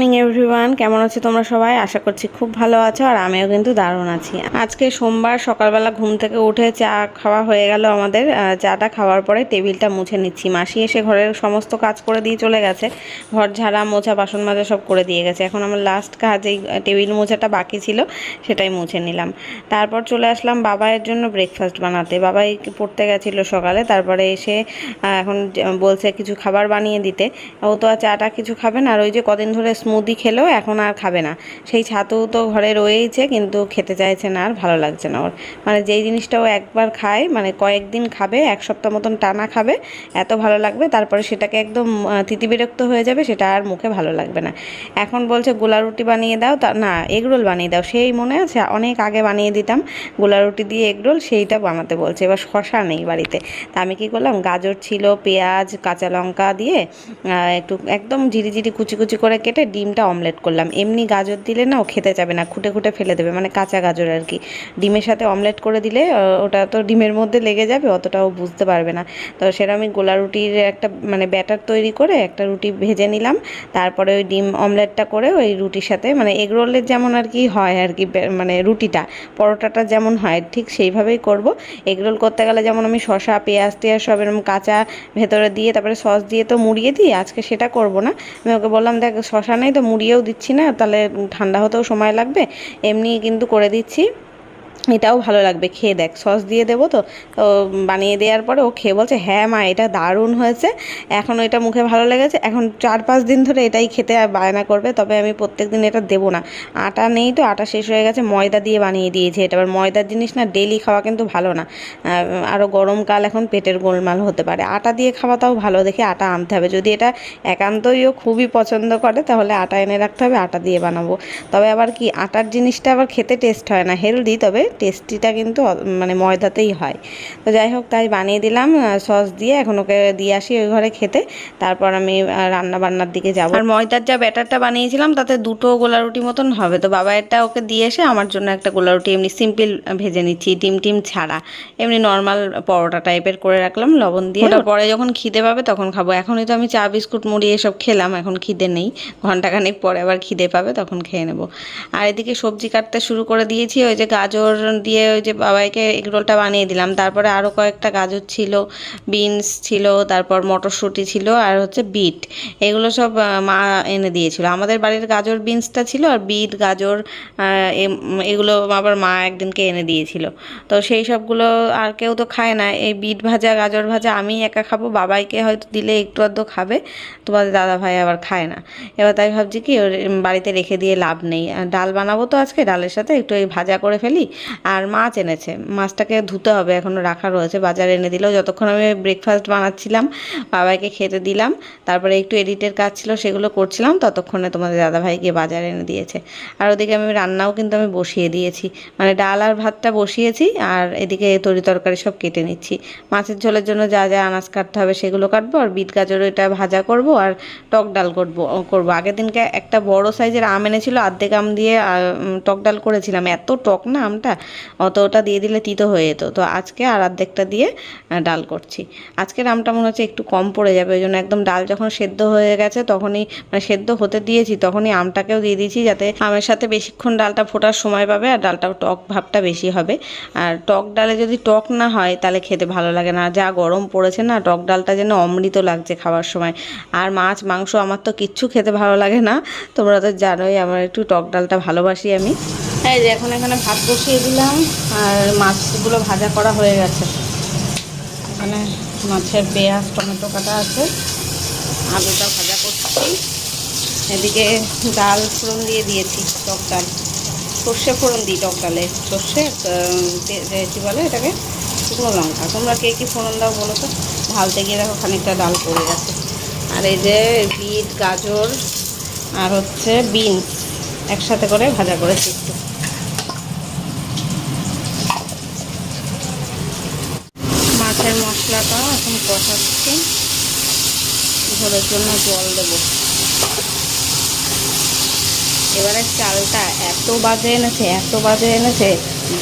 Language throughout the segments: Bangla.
মর্নিং এভরিওয়ান কেমন আছো তোমরা সবাই? আশা করছি খুব ভালো আছো আর আমিও কিন্তু দারুণ আছি। আজকে সোমবার সকালবেলা ঘুম থেকে উঠে চা খাওয়া হয়ে গেল আমাদের। চাটা খাওয়ার পরে টেবিলটা মুছে নিচ্ছি। মাসি এসে ঘরের সমস্ত কাজ করে দিয়ে চলে গেছে। ঘর ঝাড়া, মোছা, বাসন মাজা সব করে দিয়ে গেছে। এখন আমার লাস্ট কাজ, এই টেবিল মোছাটা বাকি ছিল, সেটাই মুছে নিলাম। তারপর চলে আসলাম বাবাইয়ের জন্য ব্রেকফাস্ট বানাতে। বাবাই পড়তে গেছিল সকালে, তারপরে এসে এখন বলছে কিছু খাবার বানিয়ে দিতে। ও তো আর চাটা কিছু খাবে না। আর ওই যে কদিন ধরে স্মুদি খেলেও এখন আর খাবে না। সেই ছাতু তো ঘরে রয়েইছে, কিন্তু খেতে চাইছে না আর ভালো লাগছে না ওর। মানে যেই জিনিসটা ও একবার খায় মানে কয়েকদিন খাবে, এক সপ্তাহ মতন টানা খাবে, এত ভালো লাগবে, তারপরে সেটাকে একদম তিতিবিরক্ত হয়ে যাবে, সেটা আর মুখে ভালো লাগবে না। এখন বলছে গোলা রুটি বানিয়ে দাও, তা, না এগরোল বানিয়ে দাও। সেই মনে আছে, অনেক আগে বানিয়ে দিতাম গোলা রুটি দিয়ে এগরোল সেইটা বানাতে বলছে, এবার শশা নেই বাড়িতে। তা আমি কি করলাম, গাজর ছিল, পেঁয়াজ, কাঁচা লঙ্কা দিয়ে একটু, একদম ঝিরিঝিরি কুচি কুচি করে কেটে ডিমটা অমলেট করলাম। এমনি গাজর দিলে না ও খেতে যাবে না, খুঁটে খুঁটে ফেলে দেবে মানে কাঁচা গাজর আর কি। ডিমের সাথে অমলেট করে দিলে ওটা তো ডিমের মধ্যে লেগে যাবে অতটাও বুঝতে পারবে না। তো সেটা আমি গোলা রুটির একটা মানে ব্যাটার তৈরি করে একটা রুটি ভেজে নিলাম। তারপরে ওই ডিম অমলেটটা করে ওই রুটির সাথে মানে এগ রোলের যেমন আর কি হয় আর কি মানে রুটিটা, পরোটাটা যেমন হয়, ঠিক সেইভাবেই করব। এগ রোল করতে গেলে যেমন আমি শশা পেঁয়াজ টেয়াজ সব এরকম কাঁচা ভেতরে দিয়ে, তারপরে সস দিয়ে তো মুড়িয়ে দিই, আজকে সেটা করব না। আমি ওকে বললাম, দেখ, শসা নেই তো মুড়িয়েও দিচ্ছি না তাহলে ঠান্ডা হতেও সময় লাগবে। এমনি কিন্তু করে দিচ্ছি। এটাও ভালো লাগবে, খেয়ে দেখ। সস দিয়ে দেবো তো। তো বানিয়ে দেওয়ার পরে ও খেয়ে বলছে হ্যাঁ মা, এটা দারুণ হয়েছে। এখন এটা মুখে ভালো লেগেছে। এখন চার পাঁচ দিন ধরে এটাই খেতে আর বায়না করবে, তবে আমি প্রত্যেক দিন এটা দেবো না। আটা নেই তো, আটা শেষ হয়ে গেছে, ময়দা দিয়ে বানিয়ে দিয়েছি এটা। এবার ময়দার জিনিস না ডেলি খাওয়া কিন্তু ভালো না। আরও গরমকাল এখন পেটের গোলমাল হতে পারে। আটা দিয়ে খাওয়াটাও ভালো, দেখে আটা আনতে হবে। যদি এটা একান্তই ও খুবই পছন্দ করে, তাহলে আটা এনে রাখতে হবে, আটা দিয়ে বানাবো। তবে আবার কি, আটার জিনিসটা আবার খেতে টেস্ট হয় না হেলদি তবে টেস্টিটা কিন্তু মানে ময়দাতেই হয়। তো যাই হোক তাই বানিয়ে দিলাম সস দিয়ে। এখন ওকে দিয়ে আসি ওই ঘরে খেতে। তারপর আমি রান্না বান্নার দিকে যাব। আর ময়দার যা ব্যাটারটা বানিয়েছিলাম তাতে দুটো গোলা রুটি মতন হবে। তো বাবা এটা ওকে দিয়ে এসে আমার জন্য একটা গোলা রুটি এমনি সিম্পল ভেজে নিচ্ছি ডিম টিম ছাড়া। এমনি নর্মাল পরোটা টাইপের করে রাখলাম লবণ দিয়ে। ওটা পরে যখন খিদে পাবে তখন খাব। এখনই তো আমি চা বিস্কুট মুড়ি এসব খেলাম এখন খিদে নেই। ঘন্টাখানেক পরে আবার খিদে পাবে তখন খেয়ে নেব। আর এদিকে সবজি কাটতে শুরু করে দিয়েছি ওই যে গাজর দিয়ে ওই যে বাবাইকে এগরোলটা বানিয়ে দিলাম। তারপরে আরও কয়েকটা গাজর ছিল, বিনস ছিল, তারপর মটরশুঁটি ছিল আর হচ্ছে বিট। এগুলো সব মা এনে দিয়েছিল। আমাদের বাড়ির গাজর বিনসটা ছিল আর বিট, গাজর এগুলো আবার মা একদিনকে এনে দিয়েছিল। তো সেই সবগুলো আর কেউ তো খায় না। এই বিট ভাজা, গাজর ভাজা আমি একা খাব, বাবাইকে হয়তো দিলে একটু আধটু খাবে, তোমাদের দাদা ভাই আবার খায় না। এবার তাই ভাবছি কি বাড়িতে রেখে দিয়ে লাভ নেই। ডাল বানাবো তো আজকে, ডালের সাথে একটু এই ভাজা করে ফেলি আর মাছ এনেছে। মাছটাকে ধুতে হবে, এখনও রাখা রয়েছে। বাজারে এনে দিলেও যতক্ষণ আমি ব্রেকফাস্ট বানাচ্ছিলাম, বাবাইকে খেতে দিলাম, তারপরে একটু এডিটের কাজ ছিল, সেগুলো করছিলাম, ততক্ষণে তোমাদের দাদাভাই গিয়ে বাজারে এনে দিয়েছে। আর ওদিকে আমি রান্নাও কিন্তু আমি বসিয়ে দিয়েছি। মানে ডাল আর ভাতটা বসিয়েছি, আর এদিকে তরি তরকারি সব কেটে নিচ্ছি। মাছের ঝোলের জন্য যা যা আনাজ কাটতে হবে সেগুলো কাটবো, আর বিট গাজর এটা ভাজা করব, আর টক ডাল করব করব। আগের দিনকে একটা বড় সাইজের আম এনেছিল, আর্ধেক আম দিয়ে টক ডাল করেছিলাম। এত টক না আমটা অত ওটা দিয়ে দিলে তিতো হয়ে যেত। তো আজকে আর অর্ধেকটা দিয়ে ডাল করছি। আজকের আমটা মনে হচ্ছে একটু কম পড়ে যাবে, ওই জন্য একদম ডাল যখন সেদ্ধ হয়ে গেছে তখনই মানে সেদ্ধ হতে দিয়েছি, তখনই আমটাকেও দিয়ে দিয়েছি যাতে আমের সাথে বেশিক্ষণ ডালটা ফোটার সময় পাবে আর ডালটাও টক ভাবটা বেশি হবে। আর টক ডালে যদি টক না হয় তাহলে খেতে ভালো লাগে না। যা গরম পড়েছে না, টক ডালটা যেন অমৃত লাগছে খাওয়ার সময়। আর মাছ, মাংস আমার তো কিচ্ছু খেতে ভালো লাগে না। তোমরা তো জানোই, আমার একটু টক ডালটা ভালোবাসি আমি। এই যে এখন এখানে ভাত বসিয়ে দিলাম, আর মাছগুলো ভাজা করা হয়ে গেছে। এখানে মাছের পেঁয়াজ, টমেটো কাটা আছে। আলুটা ভাজা করছি। এদিকে ডাল ফোড়ন দিয়ে দিয়েছি, টক ডাল। সর্ষে ফোড়ন দিই টক ডালে। সর্ষে কী বলে এটাকে? শুকনো লঙ্কা। তোমরা কে কী ফোড়ন দাও বলো তো? ঢালতে গিয়ে দেখো খানিকটা ডাল পড়ে গেছে। আর এই যে বিট, গাজর, আর হচ্ছে বিনস। একসাথে করে ভাজা করেছি একটু মাছের মশলাটা এখন কষাচ্ছি। ঝোলের জন্য জল দেবো। এবারে চালটা এত বাজে এনেছে, এত বাজে এনেছে,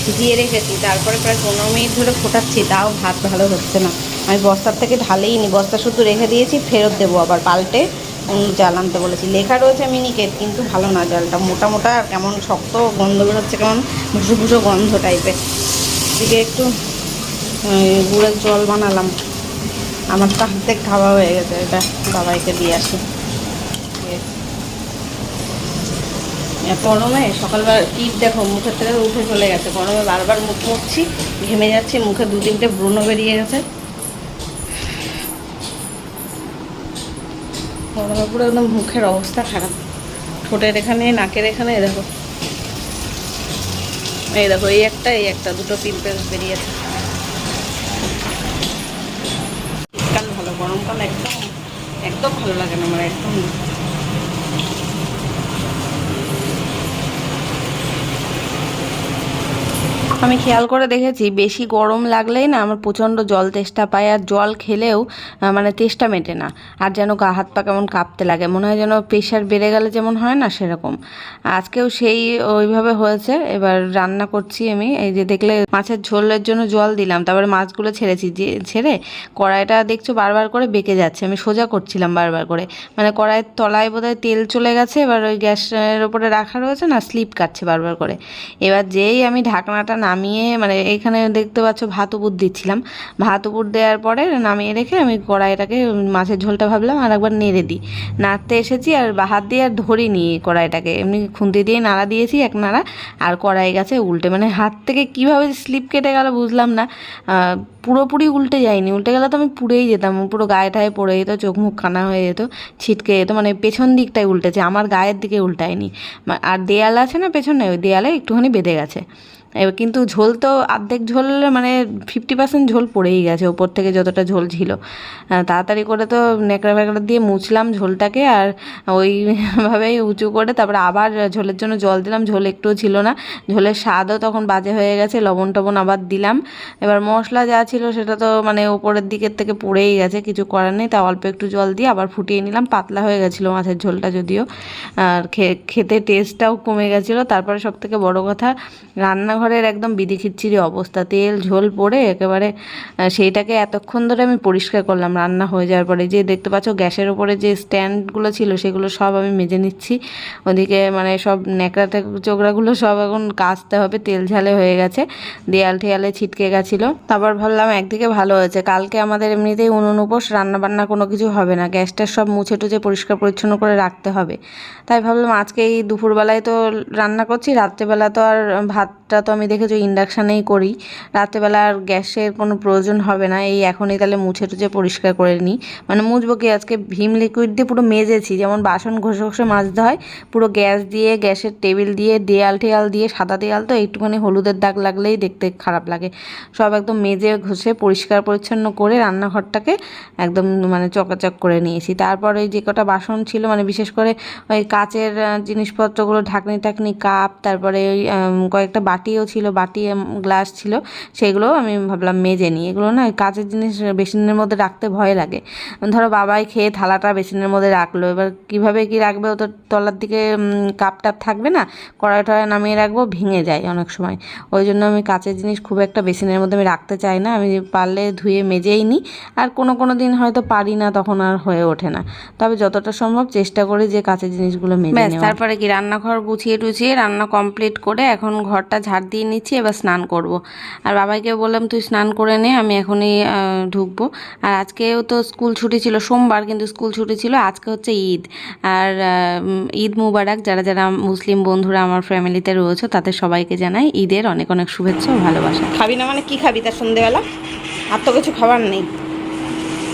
ভিজিয়ে রেখেছি, তারপরে প্রায় পনেরো মিনিট ধরে ফোটাচ্ছি, তাও ভাত ভালো হচ্ছে না। আমি বস্তার থেকে ঢালেই নি, বস্তা শুধু রেখে দিয়েছি, ফেরত দেবো আবার পাল্টে। অন্য জাল আনতে বলেছি। লেখা রয়েছে মিনিকেট কিন্তু ভালো না জালটা। মোটা মোটা কেমন শক্ত গন্ধ বেরোচ্ছে, কেমন ভুসো ভুসো গন্ধ টাইপের দিকে একটু গুড়ের জল বানালাম। আমার তো হাতে খাওয়া হয়ে গেছে, এটা বাবাইকে দিয়ে আসি। গরমে সকালবেলা টিপ দেখো, মুখের থেকে উঠে চলে গেছে। গরমে বারবার মুখ মুখছি, ঘেমে যাচ্ছি, মুখে দু তিনটে ব্রণ বেরিয়ে গেছে। গরমে পুরো একদম মুখের অবস্থা খারাপ। ঠোঁটের এখানে, নাকের এখানে দেখো। এই দেখো, এই একটা এই একটা, দুটো পিম্পলস বেরিয়েছে শীতকাল ভালো গরমকাল একদম একদম ভালো লাগে না আমার একদম না। আমি খেয়াল করে দেখেছি, বেশি গরম লাগলেই না আমার প্রচণ্ড জল তেষ্টা পায় আর জল খেলেও মানে তেষ্টা মেটে না। আর যেন গা, হাত পা কেমন কাঁপতে লাগে, মনে হয় যেন প্রেশার বেড়ে গেলে যেমন হয় না সেরকম। আজকেও সেই ওইভাবে হয়েছে, এবার রান্না করছি আমি, এই যে দেখলে মাছের ঝোলের জন্য জল দিলাম, তারপরে মাছগুলো ছেড়েছি, যে ছেড়ে কড়াইটা দেখছ বারবার করে বেঁকে যাচ্ছে, আমি সোজা করছিলাম বারবার করে। মানে কড়াইয়ের তলায় বোধহয় তেল চলে গেছে, এবার ওই গ্যাসের ওপরে রাখা রয়েছে না, স্লিপ কাটছে বারবার করে। এবার যেই আমি ঢাকনাটা নামিয়ে মানে এখানে দেখতে পাচ্ছ ভাত দিচ্ছিলাম। ভাত উপর দেওয়ার পরে নামিয়ে রেখে আমি কড়াইটাকে মাছের ঝোলটা ভাবলাম আর একবার নেড়ে দিই। নাড়তে এসেছি আর হাত দিয়ে আর ধরিনি কড়াইটাকে। এমনি খুন্তি দিয়ে নাড়া দিয়েছি এক নাড়া আর কড়াই গেছে উল্টে। মানে হাত থেকে কীভাবে স্লিপ কেটে গেল বুঝলাম না। পুরোপুরি উল্টে যায়নি। উল্টে গেলে তো আমি পুড়েই যেতাম। পুরো গায়ে ঠায়ে পড়ে যেত, চোখ মুখ কানা হয়ে যেত, ছিটকে যেত। মানে পেছন দিকটাই উল্টেছে। আমার গায়ের দিকে উল্টায়নি। আর দেয়াল আছে না পেছনে? ওই দেয়ালে একটুখানি বেঁধে গেছে। এবার কিন্তু ঝোল তো অর্ধেক ঝোল মানে ফিফটি পার্সেন্ট ঝোল পড়েই গেছে, ওপর থেকে যতটা ঝোল ছিল। তাড়াতাড়ি করে তো নেকড়া ফেকড়া দিয়ে মুছলাম ঝোলটাকে আর ওইভাবেই উঁচু করে তারপরে আবার ঝোলের জন্য জল দিলাম, ঝোল একটুও ছিল না। ঝোলের স্বাদও তখন বাজে হয়ে গেছে, লবণ টবণ আবার দিলাম। এবার মশলা যা ছিল সেটা তো মানে ওপরের দিকের থেকে পড়েই গেছে, কিছু করার নেই। তা অল্প একটু জল দিয়ে আবার ফুটিয়ে নিলাম, পাতলা হয়ে গেছিল মাছের ঝোলটা যদিও। আর খেতে টেস্টটাও কমে গেছিল। তারপরে সব থেকে বড় কথা রান্নাঘরের একদম বিধি খিচ্ছিরি অবস্থা। তেল, ঝোল পড়ে একেবারে সেইটাকে এতক্ষণ ধরে আমি পরিষ্কার করলাম, রান্না হয়ে যাওয়ার পরে। যে দেখতে পাচ্ছ গ্যাসের ওপরে যে স্ট্যান্ডগুলো ছিল, সেগুলো সব আমি মেজে নিচ্ছি। ওদিকে মানে সব ন্যাকড়া চোকড়াগুলো সব এখন কাচতে হবে, তেল ঝালে হয়ে গেছে। দেয়াল ঠেয়ালে ছিটকে গেছিল। তারপর ভাবলাম একদিকে ভালো হয়েছে। কালকে আমাদের এমনিতেই উনুন, উপোস, রান্নাবান্না কোনো কিছু হবে না। গ্যাসটা সব মুছে টুছে পরিষ্কার পরিচ্ছন্ন করে রাখতে হবে। তাই ভাবলাম আজকে এই দুপুরবেলায় তো রান্না করছি, রাত্রেবেলা তো আর ভাতটা তো আমি দেখেছি ইন্ডাকশানেই করি। রাত্রেবেলা আর গ্যাসের কোনো প্রয়োজন হবে না, এই এখনই তাহলে মুছে টুছে পরিষ্কার করে নিই। মানে মুছবো কি, আজকে ভীম লিকুইড দিয়ে পুরো মেজেছি, যেমন বাসন ঘষে ঘষে মাজতে হয়, পুরো গ্যাস দিয়ে, গ্যাসের টেবিল দিয়ে, দেয়াল টেয়াল দিয়ে, সাদা দেয়াল তো, একটুখানি হলুদের দাগ লাগলেই দেখতে খারাপ লাগে। সব একদম মেজে ঘষে পরিষ্কার পরিচ্ছন্ন করে রান্নাঘরটাকে একদম মানে চকাচক করে নিয়েছি। তারপর ওই যে কটা বাসন ছিল মানে বিশেষ করে ওই কাচের জিনিসপত্রগুলো ঢাকনি টাকনি কাপ, তারপরে ওই কয়েকটা কয়েকটা বাটিও ছিল বাটি গ্লাস ছিল সেগুলোও আমি ভাবলাম মেজে নিই। এগুলো না কাচের জিনিস বেসিনের মধ্যে রাখতে ভয় লাগে। ধরো বাবাই খেয়ে থালাটা বেসিনের মধ্যে রাখল এবার কীভাবে কি রাখবে? ও তো তলার দিকে কাপ টাপ থাকবে না কড়াই টড়াই নামিয়ে রাখব ভেঙে যায় অনেক সময়। ওই জন্য আমি কাচের জিনিস খুব একটা বেসিনের মধ্যে আমি রাখতে চাই না আমি পারলে ধুয়ে মেজেই নিই। আর কোনো কোনো দিন হয়তো পারি না তখন আর হয়ে ওঠে না। তবে যতটা সম্ভব চেষ্টা করি যে কাচের জিনিসগুলো মেজে তারপরে কি রান্নাঘর গুছিয়ে টুছিয়ে রান্না কমপ্লিট করে এখন ঘরটা ঝাড় দিয়ে নিচ্ছি, এবার স্নান করব। আর বাবাইকে বললাম, তুই স্নান করে নে, আমি এখনই ঢুকবো। আর আজকেও তো স্কুল ছুটি ছিল, সোমবার কিন্তু স্কুল ছুটি ছিল, আজকে হচ্ছে ঈদ। আর ঈদ মুবারক, যারা যারা মুসলিম বন্ধুরা আমার ফ্যামিলিতে রয়েছে, তাদের সবাইকে জানাই ঈদের অনেক অনেক শুভেচ্ছা ও ভালোবাসা। খাবি না মানে কি খাবি তার সন্ধেবেলা? আর তো কিছু খাবার নেই।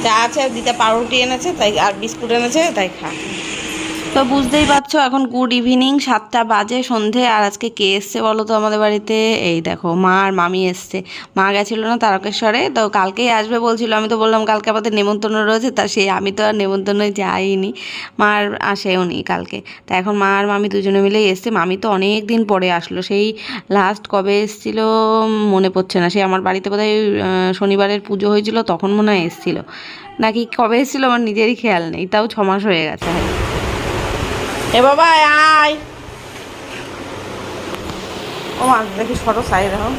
চা আছে দিতে পাউরুটি এনেছে, তাই, আর বিস্কুট এনেছে, তাই খা। তো বুঝতেই পারছ, এখন গুড ইভিনিং সাতটা বাজে সন্ধে, আর আজকে কে এসছে বলো তো আমাদের বাড়িতে? এই দেখো, মা আর মামি এসছে। মা গেছিল না তারকেশ্বরে, তো কালকেই আসবে বলছিল, আমি তো বললাম কালকে আমাদের নেমন্তন্ন রয়েছে, তা সে, আমি তো আর নেমন্তন্নই যাইনি। মা আর আসেও নি কালকে। তা এখন মা আর মামি দুজনে মিলেই এসছে। মামি তো অনেক দিন পরে আসলো, সেই লাস্ট কবে এসছিল মনে পড়ছে না। সে আমার বাড়িতে বোধহয় শনিবারের পুজো হয়েছিল, তখন মনে হয় এসছিল। নাকি কবে এসেছিল আমার নিজেরই খেয়াল নেই, তাও ছ মাস হয়ে গেছে। এ বাবা আয়। ও মা, দেখি সরো সাই দেখো।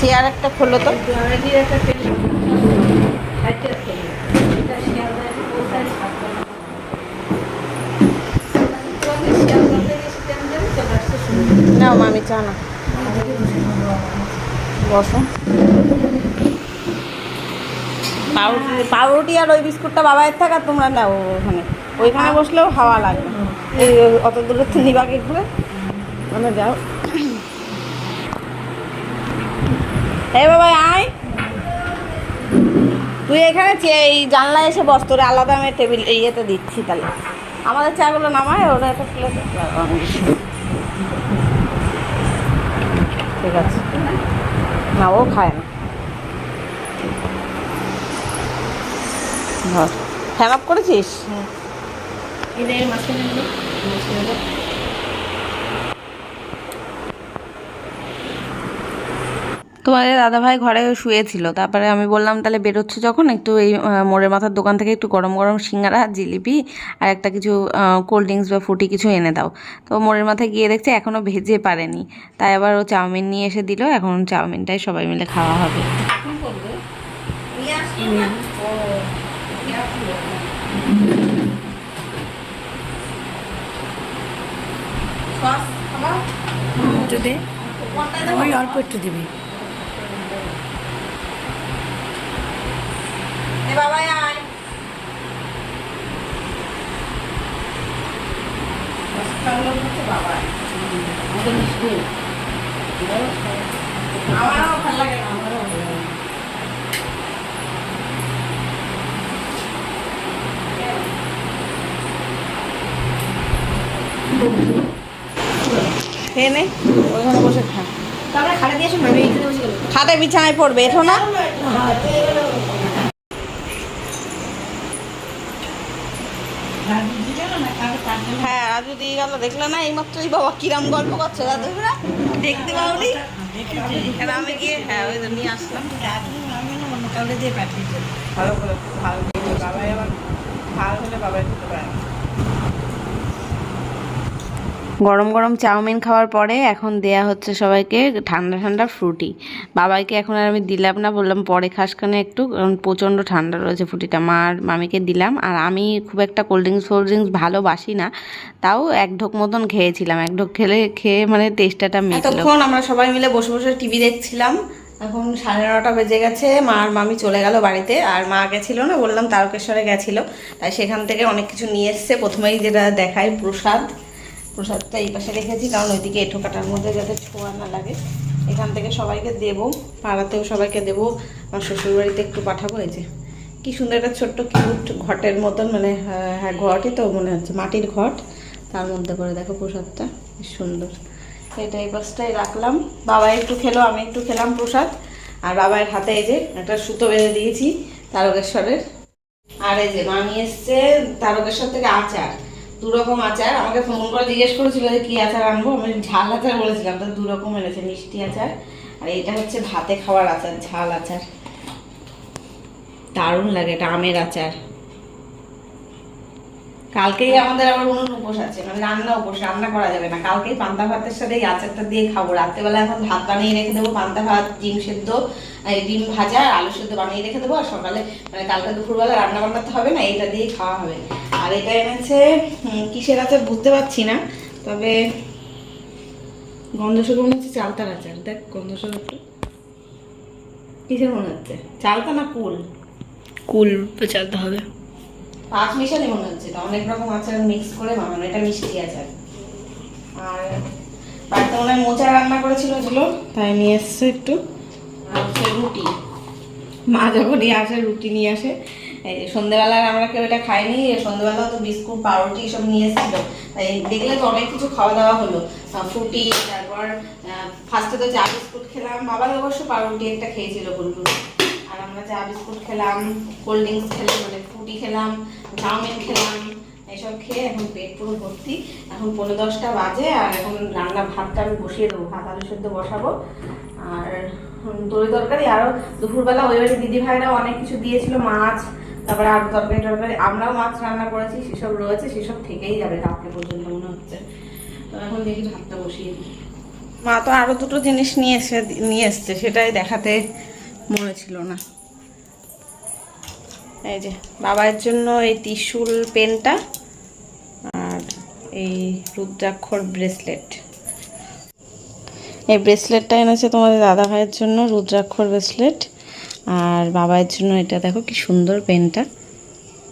চেয়ার একটা খুললো তো। না মামি চা না বসো। পাউরুটি পাউরুটি আর ওই বিস্কুটটা বাবায়ের থাকা তোমরা নাও ওখানে। ওইখানে বসলেও হাওয়া লাগবে এই অত দূরে তুমি বাকি ঘুরে মানে যাও। এই বাবা, আয়। তুই এখানে এই জানলায় এসে বস, তোর আলাদা আমি টেবিল ইয়েতে দিচ্ছি তাহলে। আমাদের চাগুলো নামায়, ওরা একটা প্লেটে ঠিক আছে। না, ও খায় না। ধর। ফ্যান অফ করেছিস? তোমাদের দাদাভাই ঘরে শুয়েছিল তারপরে আমি বললাম তাহলে বেরোচ্ছ যখন? একটু এই মোড়ের মাথার দোকান থেকে একটু গরম গরম সিঙ্গারা জিলিপি আর একটা কিছু কোল্ড ড্রিঙ্কস বা ফুটি কিছু এনে দাও। তো মোড়ের মাথায় গিয়ে দেখছে এখনও ভেজে পারেনি। তাই আবার ও চাউমিন নিয়ে এসে দিল এখন চাউমিনটাই সবাই মিলে খাওয়া হবে। একটু দে। ওই অল্প একটু দিবি। বাবাই আয় আমারও ভালো লাগে না আমারও ভালো লাগে না। খেয়ে নে ওখানে বসে খা তারপরে খাটে দিয়ে শুনবে আমি এইখানে বসে গেলাম খাটে বিছানায় পড়বে এঠো না হ্যাঁ রাজু দিয়ে গেল দেখলে না এইমাত্রই বাবা কিরাম গল্প করছে দাদুরা দেখতে পাওনি আমি গিয়ে হ্যাঁ ওই নিয়ে আসলাম ভালো করে ভালো বাবাই আবার ভালো হলে বাবাই খেতে পারে না গরম গরম চাউমিন খাওয়ার পরে এখন দেয়া হচ্ছে সবাইকে ঠান্ডা ঠান্ডা ফ্রুটি। বাবাইকে এখন আর আমি দিলাম না, বললাম পরে খাসখানে একটু, কারণ প্রচণ্ড ঠান্ডা রয়েছে ফ্রুটিটা। মা আর মামিকে দিলাম, আর আমি খুব একটা কোল্ড ড্রিঙ্কস ফোল্ড ড্রিঙ্কস ভালোবাসি না, তাও এক ঢোক মতন খেয়েছিলাম। এক ঢোক খেলে, খেয়ে মানে টেস্টটা মিটলো। এতক্ষণ আমরা সবাই মিলে বসে বসে টিভি দেখছিলাম। এখন সাড়ে নটা বেজে গেছে, মা আর মামি চলে গেল বাড়িতে, আর মা গেছিল না, বললাম তারকেশ্বরে গেছিল। তাই সেখান থেকে অনেক কিছু নিয়ে এসছে। প্রথমেই যেটা দেখায় প্রসাদ। প্রসাদটা এই পাশে রেখেছি, কারণ ওইদিকে এঁঠো কাটার মধ্যে যাতে ছোঁয়া না লাগে। এখান থেকে সবাইকে দেবো, পাড়াতেও সবাইকে দেবো, আমার শ্বশুরবাড়িতে একটু পাঠাবো, এই যে। কি সুন্দর একটা ছোট্ট কিউট ঘটের মতন মানে হ্যাঁ ঘটই তো মনে হচ্ছে, মাটির ঘট। তার মধ্যে করে দেখো প্রসাদটা সুন্দর। এটা এই পাশটাই রাখলাম। বাবা একটু খেলো, আমি একটু খেলাম প্রসাদ। আর বাবার হাতে এই যে একটা সুতো বেঁধে দিয়েছি, তারকেশ্বরের। আর এই যে মামি এসছে তারকেশ্বর থেকে আচার। দু রকম আচার। আমাকে ফোন করে জিজ্ঞেস করেছিল যে কি আচার আনব? আমি ঝাল আচার বলেছিলাম, তো দু রকম এনেছে, মিষ্টি আচার। আর এটা হচ্ছে ভাতে খাওয়ার আচার, ঝাল আচার। দারুণ লাগে, এটা আমের আচার। কালকেই আমাদের আবার উনুন উপোস আছে মানে রান্না উপোস, রান্না করা যাবে না। কালকেই পান্তা ভাতের সাথে এই আচারটা দিয়ে খাব। রাত্রেবেলা এখন ভাত বানিয়ে রেখে দেবো, পান্তা ভাত, ডিম সেদ্ধ ডিম ভাজা, আর আলু সেদ্ধ বানিয়ে রেখে দেবো। আর সকালে মানে কালকে দুপুরবেলা রান্না বান্না তো হবে না এটা দিয়েই খাওয়া হবে। আর এটা এনেছে কিসের আচার বুঝতে পারছি না তবে গন্ধ শুকে মনে হচ্ছে চালতার আচার। দেখ গন্ধ একটু কিসের মনে হচ্ছে? চালতা না কুল? কুল চালতে হবে। পাঁচ মিশালি মনে হচ্ছে এটা অনেক রকম আচার মিক্স করে বানানো এটা মিষ্টি আচার। আর বাড়িতে মনে হয় মোচা রান্না করেছিল ওগুলো তাই নিয়ে এসছে একটু। আর হচ্ছে রুটি। মা যখনই আসে রুটি নিয়ে আসে এই যে সন্ধ্যেবেলায় আমরা কেউ এটা খাইনি সন্ধ্যেবেলা তো বিস্কুট, পাউরুটি সব নিয়ে এসেছিল। তাই দেখলে তো অনেক কিছু খাওয়া দাওয়া হলো। ফ্রুটি তারপর ফার্স্টে তো চা বিস্কুট খেলাম। বাবার অবশ্য পাউরুটি একটা খেয়েছিল বলব আর আমরা চা বিস্কুট খেলাম কোল্ড ড্রিঙ্কস খেলাম মানে ফুটি খেলাম, চাউমিন খেলাম এসব খেয়ে এখন পেট পুরো ভর্তি। এখন পনেরো দশটা বাজে, আর এখন রান্না ভাতটা আমি বসিয়ে দেবো। ভাত, আলু সেদ্ধ বসাবো। আর তরি তরকারি আরও দুপুরবেলা ওই বাড়ি দিদি অনেক কিছু দিয়েছিল, মাছ তারপরে আর তরকারি টরকারি, আমরাও মাছ রান্না করেছি, সেসব রয়েছে, সেসব থেকেই যাবে রাত্রে পর্যন্ত মনে হচ্ছে। তো এখন দেখি ভাতটা বসিয়ে দিই। মা তো আরও দুটো জিনিস নিয়ে এসে, নিয়ে এসছে, সেটাই দেখাতে মনে ছিল না। এই যে, বাবার জন্য এই ত্রিশুল পেনটা আর এই রুদ্রাক্ষর ব্রেসলেট। এই ব্রেসলেটটা এনেছে তোমাদের দাদা ভাইয়ের জন্য, রুদ্রাক্ষর ব্রেসলেট। আর বাবার জন্য এটা দেখো কি সুন্দর পেনটা।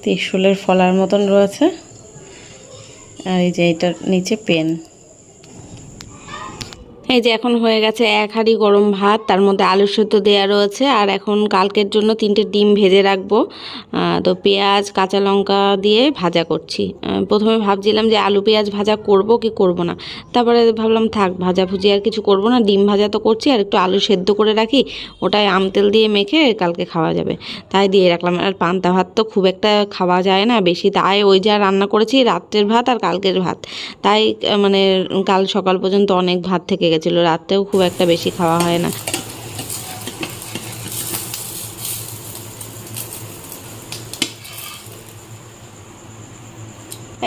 ত্রিশুলের ফলার মতন রয়েছে। আর এই যে এটার নিচে পেন। এই যে এখন হয়ে গেছে এক হাঁড়ি গরম ভাত, তার মধ্যে আলু সেদ্ধ দেওয়া রয়েছে, আর এখন কালকের জন্য তিনটে ডিম ভেজে রাখব। তো পেঁয়াজ, কাঁচা লঙ্কা দিয়ে ভাজা করছি। প্রথমে ভাবছিলাম যে আলু পেঁয়াজ ভাজা করব কি করব না, তারপরে ভাবলাম থাক ভাজা ভুজি আর কিছু করব না, ডিম ভাজা তো করছি, আর একটু আলু সেদ্ধ করে রাখি ওটাই আম তেল দিয়ে মেখে কালকে খাওয়া যাবে, তাই দিয়ে রাখলাম। আর পান্তা ভাত তো খুব একটা খাওয়া যায় না বেশি, তাই ওই যা রান্না করেছি, রাত্রের ভাত আর কালকের ভাত, তাই মানে কাল সকাল পর্যন্ত অনেক ভাত থেকে গেছিল রাত্রেও খুব একটা বেশি খাওয়া হয় না।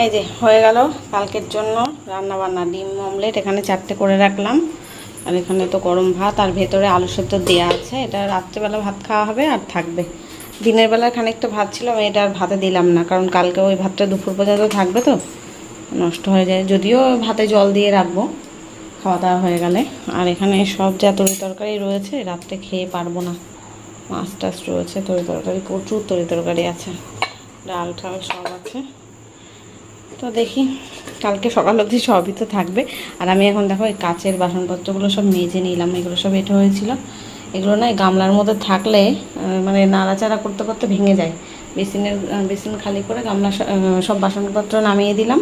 এই যে, হয়ে গেল কালকের জন্য রান্না বান্না ডিম, অমলেট এখানে চারটে করে রাখলাম। আর এখানে তো গরম ভাত, আর ভেতরে আলু সেদ্ধ দেওয়া আছে। এটা রাত্রেবেলা ভাত খাওয়া হবে আর থাকবে। দিনের বেলা খানিকটা ভাত ছিল, আমি এটা আর ভাতে দিলাম না, কারণ কালকে ওই ভাতটা দুপুর পর্যন্ত থাকবে তো। নষ্ট হয়ে যায়। যদিও ভাতে জল দিয়ে রাখব। খাওয়া দাওয়া হয়ে গেলে। আর এখানে সব যা তরি তরকারি রয়েছে, রাত্রে খেয়ে পারব না। মাছ টাছ রয়েছে, তরি তরকারি, প্রচুর তরি তরকারি আছে। ডাল ঠাল সব আছে। তো দেখি, কালকে সকাল অবধি সবই তো থাকবে। আর আমি এখন দেখো এই কাচের বাসনপত্রগুলো সব মেজে নিলাম, এগুলো সব এঁটো হয়েছিল। এগুলো না গামলার মধ্যে থাকলে মানে নাড়াচাড়া করতে করতে ভেঙে যায়। বেসিনের বেসিন খালি করে গামলা সব বাসনপত্র নামিয়ে দিলাম।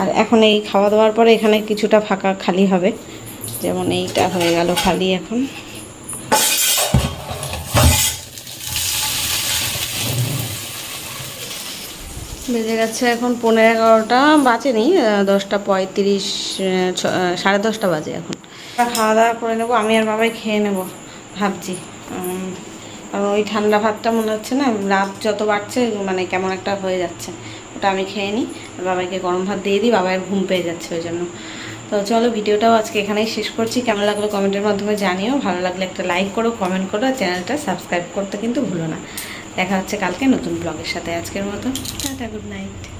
আর এখন এই খাওয়া দাওয়ার পরে এখানে কিছুটা ফাঁকা খালি হবে। যেমন এইটা হয়ে গেল খালি এখন। বেজে গেছে এখন পনেরো এগারোটা, বাজেনি দশটা পঁয়ত্রিশ সাড়ে দশটা বাজে এখন। খাওয়া দাওয়া করে নেব, আমি আর বাবাই খেয়ে নেব, ভাবছি। কারণ ওই ঠান্ডা ভাতটা মনে হচ্ছে না, রাত যত বাড়ছে মানে কেমন একটা হয়ে যাচ্ছে। ওটা আমি খেয়ে নিই। আর বাবাকে গরম ভাত দিয়ে দিই বাবার ঘুম পেয়ে যাচ্ছে ওই জন্য। তো চলো ভিডিওটাও আজকে এখানেই শেষ করছি। কেমন লাগল কমেন্টের মাধ্যমে জানিও। ভালো লাগলে একটা লাইক করো, কমেন্ট করো, আর চ্যানেলটা সাবস্ক্রাইব করতে কিন্তু ভুলো না। দেখা হচ্ছে কালকে নতুন ব্লগের সাথে আজকের মতো। Tata, good night.